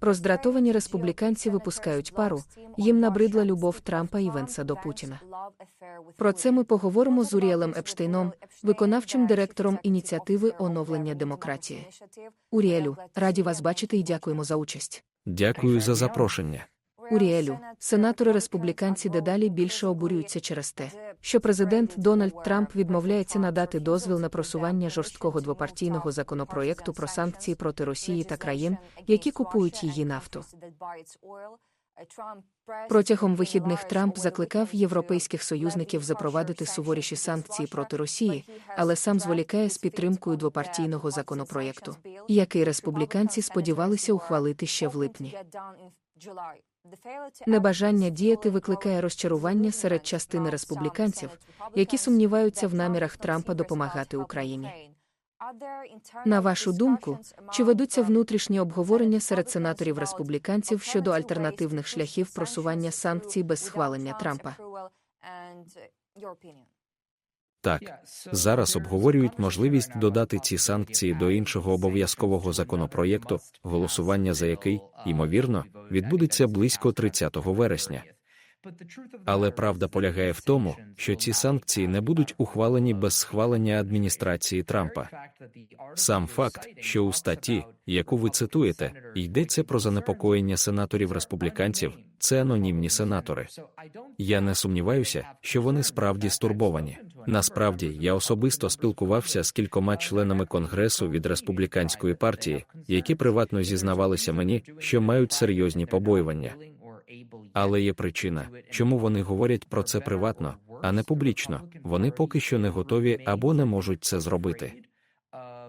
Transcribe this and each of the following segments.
Роздратовані республіканці випускають пару, їм набридла любов Трампа і Венса до Путіна. Про це ми поговоримо з Уріелем Епштейном, виконавчим директором ініціативи оновлення демократії. Уріелю, раді вас бачити і дякуємо за участь. Дякую за запрошення. Уріелю, сенатори республіканці дедалі більше обурюються через те, що президент Дональд Трамп відмовляється надати дозвіл на просування жорсткого двопартійного законопроєкту про санкції проти Росії та країн, які купують її нафту. Протягом вихідних Трамп закликав європейських союзників запровадити суворіші санкції проти Росії, але сам зволікає з підтримкою двопартійного законопроєкту, який республіканці сподівалися ухвалити ще в липні. Небажання діяти викликає розчарування серед частини республіканців, які сумніваються в намірах Трампа допомагати Україні. На вашу думку, чи ведуться внутрішні обговорення серед сенаторів республіканців щодо альтернативних шляхів просування санкцій без схвалення Трампа? Так, зараз обговорюють можливість додати ці санкції до іншого обов'язкового законопроєкту, голосування за який, ймовірно, відбудеться близько 30 вересня. Але правда полягає в тому, що ці санкції не будуть ухвалені без схвалення адміністрації Трампа. Сам факт, що у статті, яку ви цитуєте, йдеться про занепокоєння сенаторів республіканців, це анонімні сенатори. Я не сумніваюся, що вони справді стурбовані. Насправді, я особисто спілкувався з кількома членами конгресу від республіканської партії, які приватно зізнавалися мені, що мають серйозні побоювання. Але є причина, чому вони говорять про це приватно, а не публічно. Вони поки що не готові або не можуть це зробити.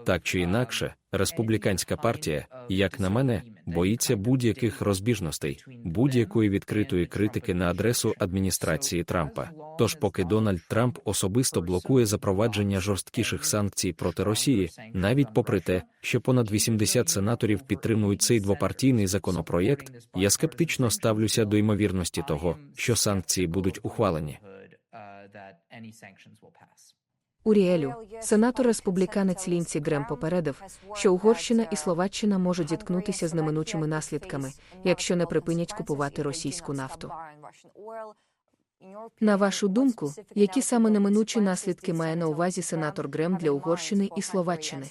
Так чи інакше, республіканська партія, як на мене, боїться будь-яких розбіжностей, будь-якої відкритої критики на адресу адміністрації Трампа. Тож, поки Дональд Трамп особисто блокує запровадження жорсткіших санкцій проти Росії, навіть попри те, що понад 80 сенаторів підтримують цей двопартійний законопроєкт, я скептично ставлюся до ймовірності того, що санкції будуть ухвалені. Уріелю, сенатор республіканець Лінці Грем попередив, що Угорщина і Словаччина можуть зіткнутися з неминучими наслідками, якщо не припинять купувати російську нафту. На вашу думку, які саме неминучі наслідки має на увазі сенатор Грем для Угорщини і Словаччини?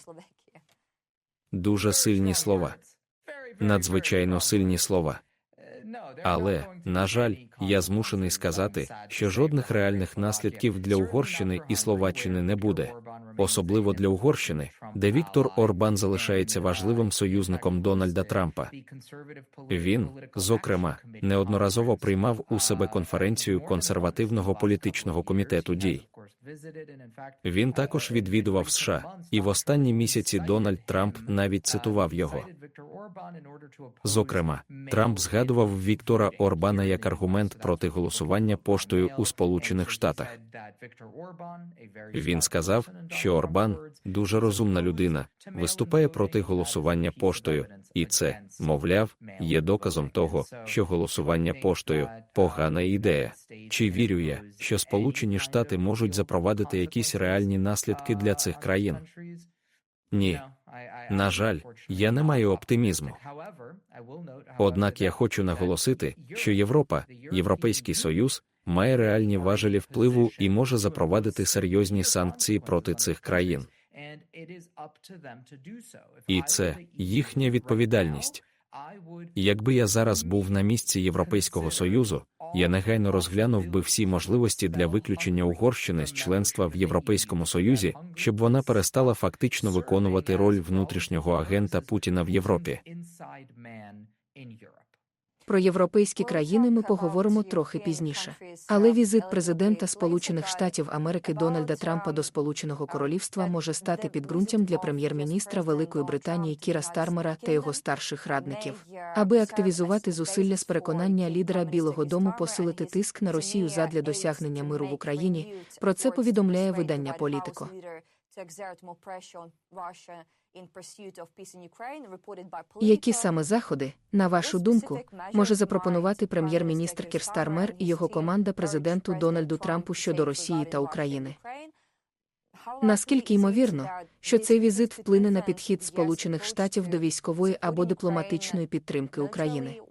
Дуже сильні слова, надзвичайно сильні слова. Але, на жаль, я змушений сказати, що жодних реальних наслідків для Угорщини і Словаччини не буде, особливо для Угорщини, де Віктор Орбан залишається важливим союзником Дональда Трампа. Він, зокрема, неодноразово приймав у себе конференцію консервативного політичного комітету дій. Він також відвідував США, і в останні місяці Дональд Трамп навіть цитував його. Зокрема, Трамп згадував Віктора Орбана як аргумент проти голосування поштою у Сполучених Штатах. Він сказав, що Орбан дуже розумна людина, виступає проти голосування поштою, і це, мовляв, є доказом того, що голосування поштою погана ідея. Чи вірю я, що Сполучені Штати можуть запровадити якісь реальні наслідки для цих країн? Ні. На жаль, я не маю оптимізму. Однак я хочу наголосити, що Європа, Європейський Союз, має реальні важелі впливу і може запровадити серйозні санкції проти цих країн. І це їхня відповідальність. Якби я зараз був на місці Європейського Союзу, я негайно розглянув би всі можливості для виключення Угорщини з членства в Європейському Союзі, щоб вона перестала фактично виконувати роль внутрішнього агента Путіна в Європі. Про європейські країни ми поговоримо трохи пізніше. Але візит президента Сполучених Штатів Америки Дональда Трампа до Сполученого Королівства може стати підґрунтям для прем'єр-міністра Великої Британії Кіра Стармера та його старших радників, аби активізувати зусилля з переконання лідера Білого Дому посилити тиск на Росію задля досягнення миру в Україні. Про це повідомляє видання Політико. Які саме заходи, на вашу думку, може запропонувати прем'єр-міністр Кір Стармер і його команда президенту Дональду Трампу щодо Росії та України? Наскільки ймовірно, що цей візит вплине на підхід Сполучених Штатів до військової або дипломатичної підтримки України?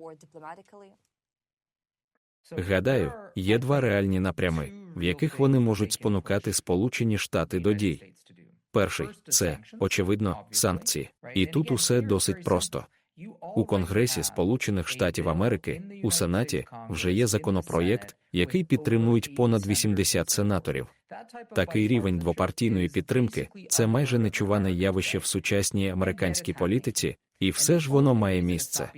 Гадаю, є два реальні напрями, в яких вони можуть спонукати Сполучені Штати до дій. Перший це, очевидно, санкції. І тут усе досить просто. У Конгресі Сполучених Штатів Америки у Сенаті вже є законопроєкт, який підтримують понад 80 сенаторів. Такий рівень двопартійної підтримки це майже нечуване явище в сучасній американській політиці, і все ж воно має місце.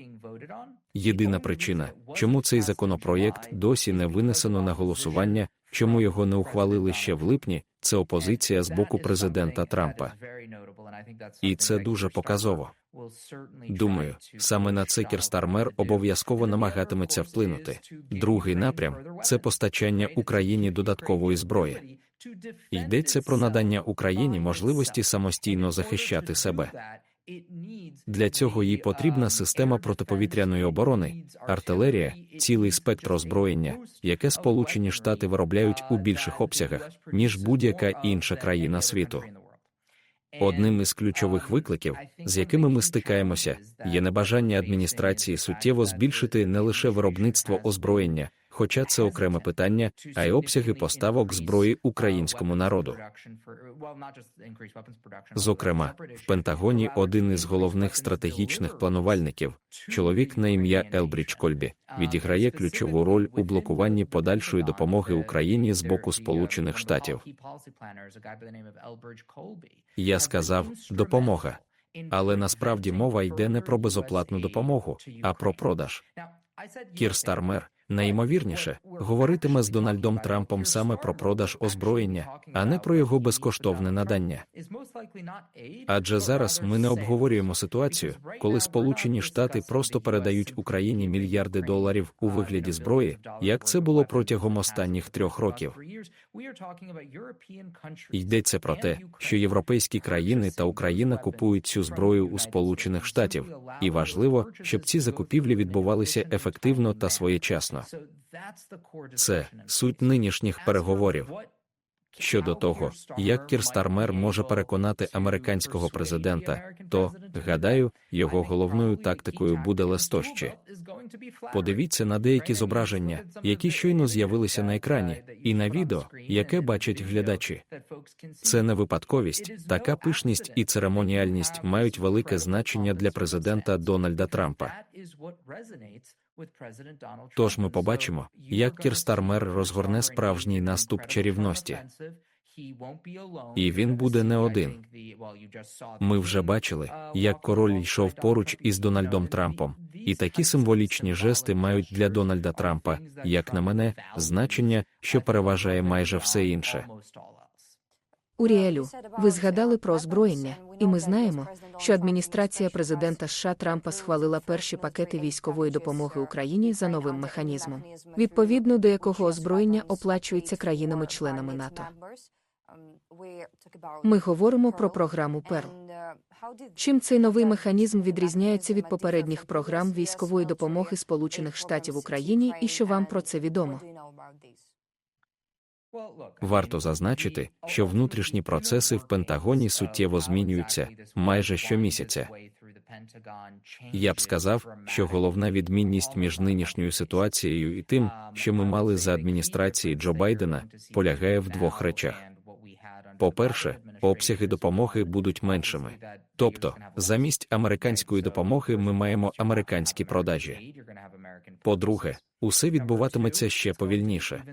Єдина причина, чому цей законопроєкт досі не винесено на голосування, чому його не ухвалили ще в липні, це опозиція з боку президента Трампа. І це дуже показово. Думаю, саме на це Кірстармер обов'язково намагатиметься вплинути. Другий напрям це постачання Україні додаткової зброї. Йдеться про надання Україні можливості самостійно захищати себе. Для цього їй потрібна система протиповітряної оборони, артилерія, цілий спектр озброєння, яке Сполучені Штати виробляють у більших обсягах, ніж будь-яка інша країна світу. Одним із ключових викликів, з якими ми стикаємося, є небажання адміністрації суттєво збільшити не лише виробництво озброєння, хоча це окреме питання, а й обсяги поставок зброї українському народу. Зокрема, в Пентагоні один із головних стратегічних планувальників, чоловік на ім'я Елбріч Кольбі, відіграє ключову роль у блокуванні подальшої допомоги Україні з боку Сполучених Штатів. Я сказав допомога, але насправді мова йде не про безоплатну допомогу, а про продаж. Кір Стармер, найімовірніше, говоритиме з Дональдом Трампом саме про продаж озброєння, а не про його безкоштовне надання. Адже зараз ми не обговорюємо ситуацію, коли Сполучені Штати просто передають Україні мільярди доларів у вигляді зброї, як це було протягом останніх трьох років. Йдеться про те, що європейські країни та Україна купують цю зброю у Сполучених Штатів, і важливо, щоб ці закупівлі відбувалися ефективно та своєчасно. Це суть нинішніх переговорів. Щодо того, як Кірстармер може переконати американського президента, то гадаю, його головною тактикою буде лестощі. Подивіться на деякі зображення, які щойно з'явилися на екрані, і на відео, яке бачать глядачі. Це не випадковість, така пишність і церемоніальність мають велике значення для президента Дональда Трампа. Тож ми побачимо, як Кірстармер розгорне справжній наступ чарівності. І він буде не один. Ми вже бачили, як король йшов поруч із Дональдом Трампом, і такі символічні жести мають для Дональда Трампа, як на мене, значення, що переважає майже все інше. Уріелю, ви згадали про озброєння, і ми знаємо, що адміністрація президента США Трампа схвалила перші пакети військової допомоги Україні за новим механізмом, відповідно до якого озброєння оплачується країнами-членами НАТО. Ми говоримо про програму ПЕРЛ. Чим цей новий механізм відрізняється від попередніх програм військової допомоги Сполучених Штатів Україні, і що вам про це відомо? Варто зазначити, що внутрішні процеси в Пентагоні суттєво змінюються майже щомісяця. Я б сказав, що головна відмінність між нинішньою ситуацією і тим, що ми мали за адміністрації Джо Байдена, полягає в двох речах. По-перше, обсяги допомоги будуть меншими. Тобто, замість американської допомоги ми маємо американські продажі. По-друге, усе відбуватиметься ще повільніше.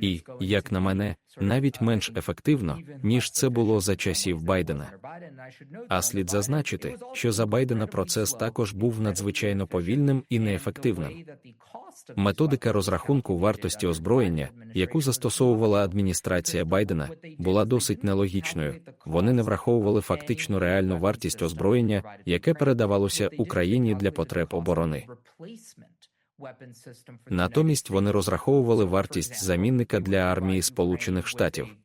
І, як на мене, навіть менш ефективно, ніж це було за часів Байдена. А слід зазначити, що за Байдена процес також був надзвичайно повільним і неефективним. Методика розрахунку вартості озброєння, яку застосовувала адміністрація Байдена, була досить нелогічною. Вони не враховували фактичну реальну вартість озброєння, яке передавалося Україні для потреб оборони. Натомість вони розраховували вартість замінника для армії Сполучених Штатів.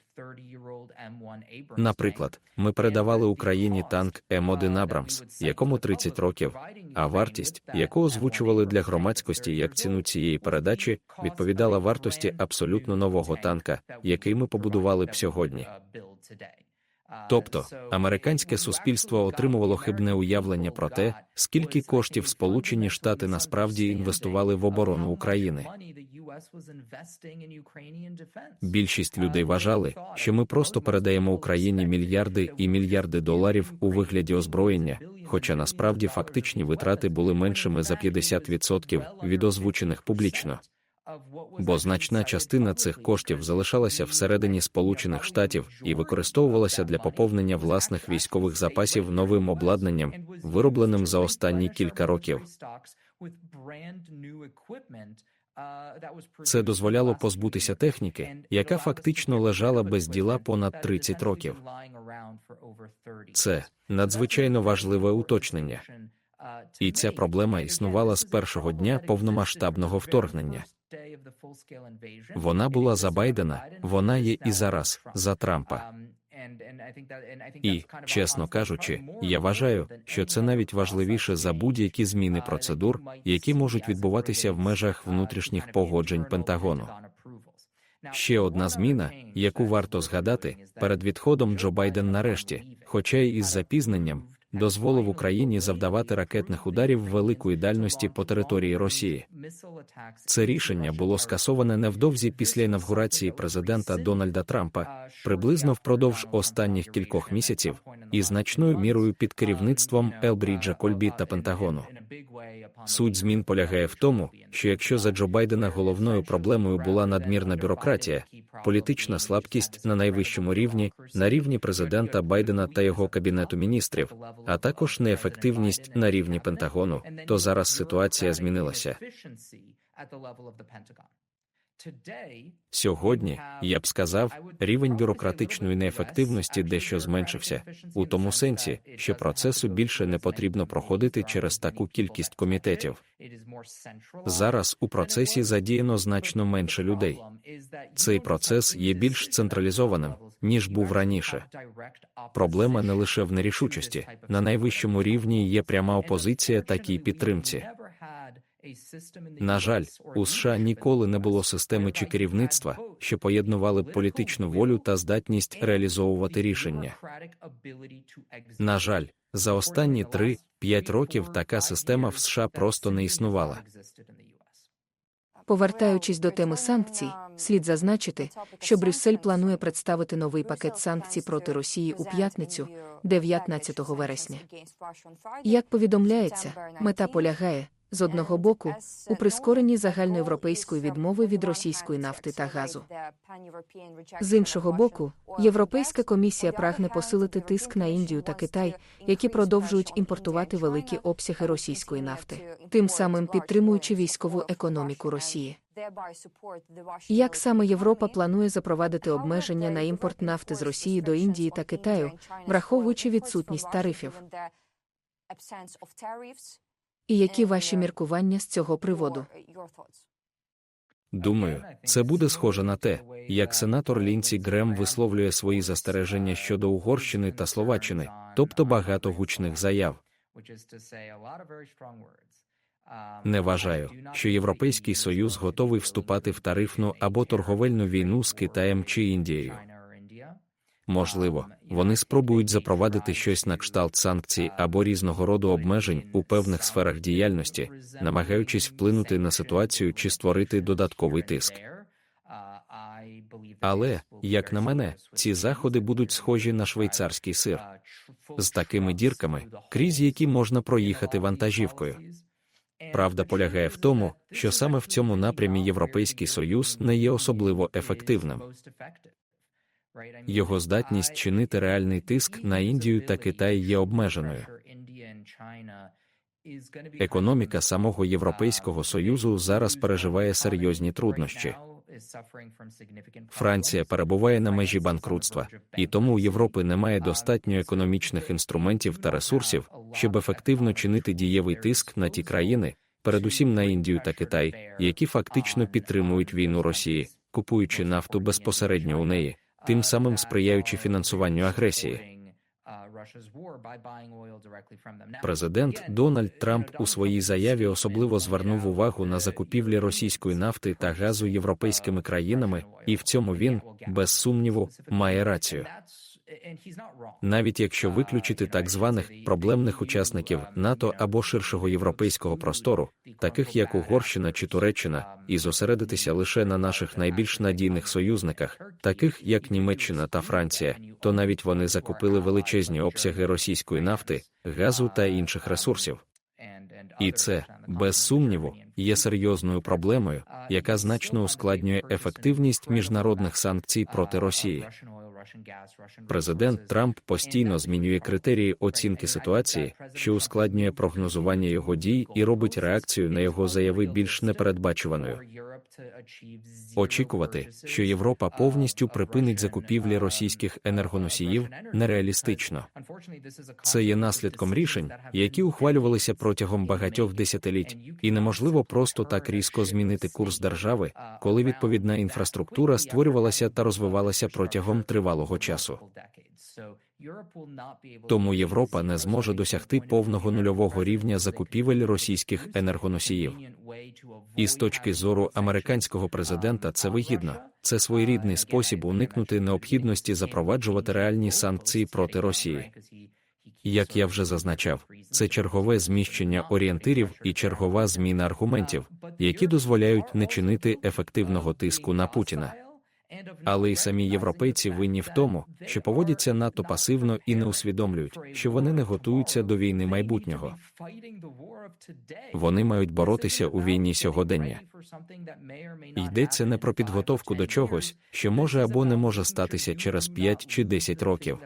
Наприклад, ми передавали Україні танк М1 Абрамс, якому 30 років, а вартість, яку озвучували для громадськості як ціну цієї передачі, відповідала вартості абсолютно нового танка, який ми побудували б сьогодні. Тобто, американське суспільство отримувало хибне уявлення про те, скільки коштів Сполучені Штати насправді інвестували в оборону України. Більшість людей вважали, що ми просто передаємо Україні мільярди і мільярди доларів у вигляді озброєння, хоча насправді фактичні витрати були меншими за 50% від озвучених публічно. Бо значна частина цих коштів залишалася всередині Сполучених Штатів і використовувалася для поповнення власних військових запасів новим обладнанням, виробленим за останні кілька років. Це дозволяло позбутися техніки, яка фактично лежала без діла понад 30 років. Це надзвичайно важливе уточнення. І ця проблема існувала з першого дня повномасштабного вторгнення. Вона була за Байдена, вона є і зараз за Трампа. І, чесно кажучи, я вважаю, що це навіть важливіше за будь-які зміни процедур, які можуть відбуватися в межах внутрішніх погоджень Пентагону. Ще одна зміна, яку варто згадати, перед відходом Джо Байден нарешті, хоча й із запізненням, дозволив Україні завдавати ракетних ударів великої дальності по території Росії. Це рішення було скасоване невдовзі після інавгурації президента Дональда Трампа, приблизно впродовж останніх кількох місяців, і значною мірою під керівництвом Елбріджа Кольбі та Пентагону. Суть змін полягає в тому, що якщо за Джо Байдена головною проблемою була надмірна бюрократія, політична слабкість на найвищому рівні, на рівні президента Байдена та його кабінету міністрів, а також неефективність на рівні Пентагону, то зараз ситуація змінилася. Сьогодні, я б сказав, рівень бюрократичної неефективності дещо зменшився, у тому сенсі, що процесу більше не потрібно проходити через таку кількість комітетів. Зараз у процесі задіяно значно менше людей. Цей процес є більш централізованим, ніж був раніше. Проблема не лише в нерішучості, на найвищому рівні є пряма опозиція такій підтримці. На жаль, у США ніколи не було системи чи керівництва, що поєднували б політичну волю та здатність реалізовувати рішення. На жаль, за останні 3-5 років така система в США просто не існувала. Повертаючись до теми санкцій, слід зазначити, що Брюссель планує представити новий пакет санкцій проти Росії у п'ятницю, 19 вересня. Як повідомляється, мета полягає з одного боку у прискоренні загальноєвропейської відмови від російської нафти та газу. З іншого боку, Європейська комісія прагне посилити тиск на Індію та Китай, які продовжують імпортувати великі обсяги російської нафти, тим самим підтримуючи військову економіку Росії. Як саме Європа планує запровадити обмеження на імпорт нафти з Росії до Індії та Китаю, враховуючи відсутність тарифів? І які ваші міркування з цього приводу? Думаю, це буде схоже на те, як сенатор Лінці Грем висловлює свої застереження щодо Угорщини та Словаччини, тобто багато гучних заяв. Не вважаю, що Європейський Союз готовий вступати в тарифну або торговельну війну з Китаєм чи Індією. Можливо, вони спробують запровадити щось на кшталт санкцій або різного роду обмежень у певних сферах діяльності, намагаючись вплинути на ситуацію чи створити додатковий тиск. Але, як на мене, ці заходи будуть схожі на швейцарський сир з такими дірками, крізь які можна проїхати вантажівкою. Правда полягає в тому, що саме в цьому напрямі Європейський Союз не є особливо ефективним. Його здатність чинити реальний тиск на Індію та Китай є обмеженою. Економіка самого Європейського Союзу зараз переживає серйозні труднощі. Франція перебуває на межі банкрутства, і тому у Європи немає достатньо економічних інструментів та ресурсів, щоб ефективно чинити дієвий тиск на ті країни, передусім на Індію та Китай, які фактично підтримують війну Росії, купуючи нафту безпосередньо у неї, тим самим сприяючи фінансуванню агресії. Президент Дональд Трамп у своїй заяві особливо звернув увагу на закупівлі російської нафти та газу європейськими країнами, і в цьому він, без сумніву, має рацію. Навіть якщо виключити так званих проблемних учасників НАТО або ширшого європейського простору, таких як Угорщина чи Туреччина, і зосередитися лише на наших найбільш надійних союзниках, таких як Німеччина та Франція, то навіть вони закупили величезні обсяги російської нафти, газу та інших ресурсів. І це, без сумніву, є серйозною проблемою, яка значно ускладнює ефективність міжнародних санкцій проти Росії. Президент Трамп постійно змінює критерії оцінки ситуації, що ускладнює прогнозування його дій і робить реакцію на його заяви більш непередбачуваною. Очікувати, що Європа повністю припинить закупівлі російських енергоносіїв, нереалістично. Це є наслідком рішень, які ухвалювалися протягом багатьох десятиліть, і неможливо просто так різко змінити курс держави, коли відповідна інфраструктура створювалася та розвивалася протягом тривалого часу. Тому Європа не зможе досягти повного нульового рівня закупівель російських енергоносіїв. І з точки зору американського президента це вигідно. Це своєрідний спосіб уникнути необхідності запроваджувати реальні санкції проти Росії. Як я вже зазначав, це чергове зміщення орієнтирів і чергова зміна аргументів, які дозволяють не чинити ефективного тиску на Путіна. Але й самі європейці винні в тому, що поводяться надто пасивно і не усвідомлюють, що вони не готуються до війни майбутнього. Вони мають боротися у війні сьогодення. Йдеться не про підготовку до чогось, що може або не може статися через 5 чи 10 років.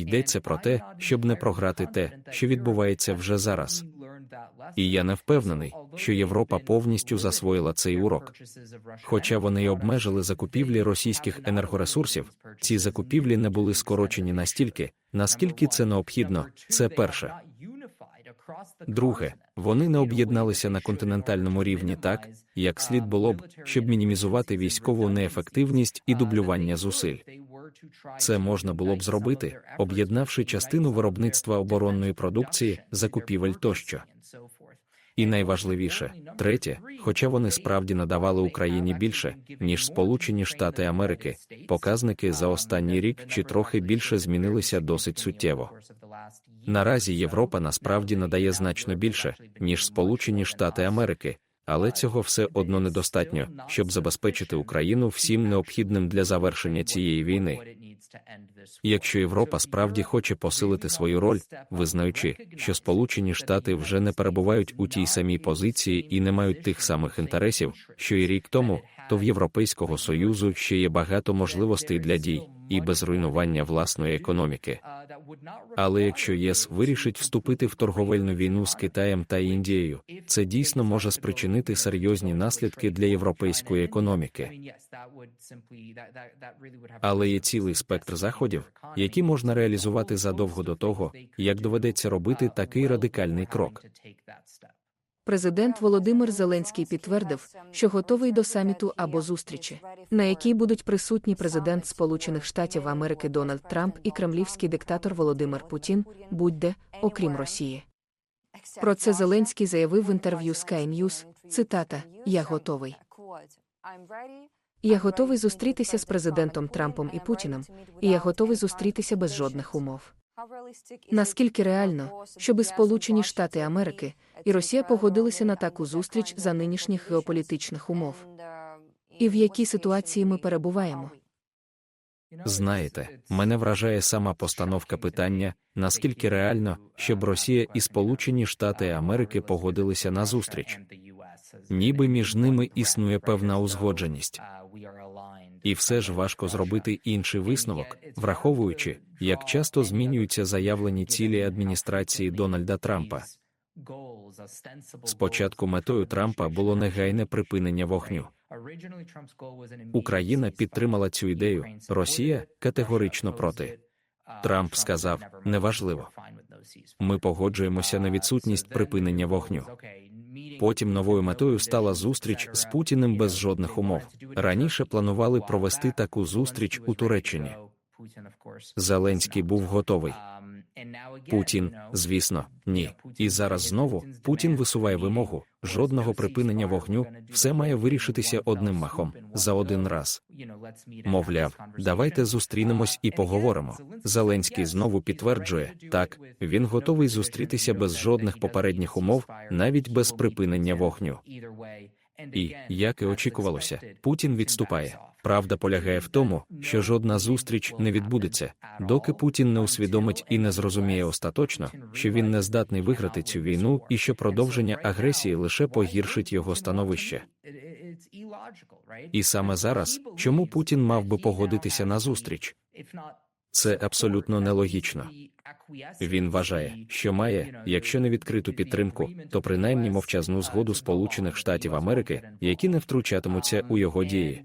Йдеться про те, щоб не програти те, що відбувається вже зараз. І я не впевнений, що Європа повністю засвоїла цей урок. Хоча вони й обмежили закупівлі російських енергоресурсів, ці закупівлі не були скорочені настільки, наскільки це необхідно. Це перше. Друге, вони не об'єдналися на континентальному рівні так, як слід було б, щоб мінімізувати військову неефективність і дублювання зусиль. Це можна було б зробити, об'єднавши частину виробництва оборонної продукції, закупівель тощо. І найважливіше, третє, хоча вони справді надавали Україні більше, ніж Сполучені Штати Америки, показники за останній рік чи трохи більше змінилися досить суттєво. Наразі Європа насправді надає значно більше, ніж Сполучені Штати Америки, але цього все одно недостатньо, щоб забезпечити Україну всім необхідним для завершення цієї війни. Якщо Європа справді хоче посилити свою роль, визнаючи, що Сполучені Штати вже не перебувають у тій самій позиції і не мають тих самих інтересів, що і рік тому, то в Європейського союзу ще є багато можливостей для дій і без руйнування власної економіки. Але якщо ЄС вирішить вступити в торговельну війну з Китаєм та Індією, це дійсно може спричинити серйозні наслідки для європейської економіки. Але є цілий спектр заходів, які можна реалізувати задовго до того, як доведеться робити такий радикальний крок. Президент Володимир Зеленський підтвердив, що готовий до саміту або зустрічі, на якій будуть присутні президент Сполучених Штатів Америки Дональд Трамп і кремлівський диктатор Володимир Путін, будь-де, окрім Росії. Про це Зеленський заявив в інтерв'ю Sky News, цитата Я готовий. Я готовий зустрітися з президентом Трампом і Путіним, і я готовий зустрітися без жодних умов. Наскільки реально, щоби Сполучені Штати Америки і Росія погодилися на таку зустріч за нинішніх геополітичних умов? І в якій ситуації ми перебуваємо? Знаєте, мене вражає сама постановка питання, наскільки реально, щоб Росія і Сполучені Штати Америки погодилися на зустріч. Ніби між ними існує певна узгодженість. І все ж важко зробити інший висновок, враховуючи, як часто змінюються заявлені цілі адміністрації Дональда Трампа. Спочатку метою Трампа було негайне припинення вогню. Україна підтримала цю ідею, Росія категорично проти. Трамп сказав: неважливо. Ми погоджуємося на відсутність припинення вогню. Потім новою метою стала зустріч з Путіним без жодних умов. Раніше планували провести таку зустріч у Туреччині. Зеленський був готовий. Путін, звісно, ні. І зараз знову Путін висуває вимогу жодного припинення вогню, все має вирішитися одним махом за один раз. Мовляв, давайте зустрінемось і поговоримо. Зеленський знову підтверджує, так він готовий зустрітися без жодних попередніх умов, навіть без припинення вогню. І, як і очікувалося, Путін відступає. Правда полягає в тому, що жодна зустріч не відбудеться, доки Путін не усвідомить і не зрозуміє остаточно, що він не здатний виграти цю війну і що продовження агресії лише погіршить його становище. І саме зараз, чому Путін мав би погодитися на зустріч? Це абсолютно нелогічно. Він вважає, що має, якщо не відкриту підтримку, то принаймні мовчазну згоду Сполучених Штатів Америки, які не втручатимуться у його дії.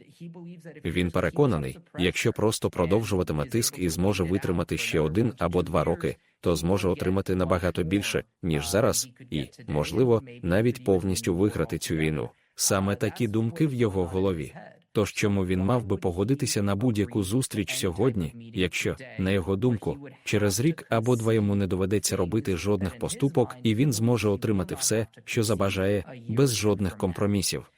Він переконаний, якщо просто продовжуватиме тиск і зможе витримати ще один або два роки, то зможе отримати набагато більше, ніж зараз, і, можливо, навіть повністю виграти цю війну. Саме такі думки в його голові. Тож чому він мав би погодитися на будь-яку зустріч сьогодні, якщо, на його думку, через рік або два йому не доведеться робити жодних поступок, і він зможе отримати все, що забажає, без жодних компромісів.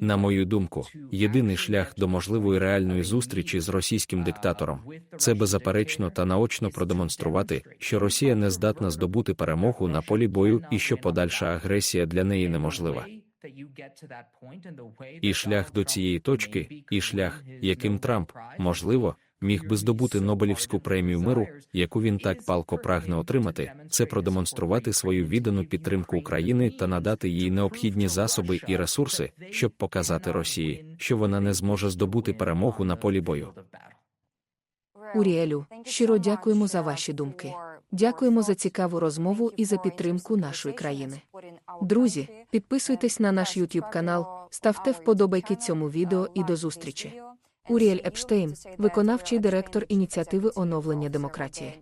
На мою думку, єдиний шлях до можливої реальної зустрічі з російським диктатором це беззаперечно та наочно продемонструвати, що Росія не здатна здобути перемогу на полі бою і що подальша агресія для неї неможлива. І шлях до цієї точки, і шлях, яким Трамп, можливо, міг би здобути Нобелівську премію миру, яку він так палко прагне отримати, це продемонструвати свою віддану підтримку України та надати їй необхідні засоби і ресурси, щоб показати Росії, що вона не зможе здобути перемогу на полі бою. Уріелю, щиро дякуємо за ваші думки. Дякуємо за цікаву розмову і за підтримку нашої країни. Друзі, підписуйтесь на наш YouTube канал, ставте вподобайки цьому відео і до зустрічі. Уріель Епштейн, виконавчий директор ініціативи оновлення демократії.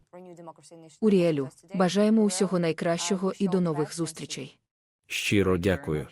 Уріелю, бажаємо усього найкращого і до нових зустрічей. Щиро дякую.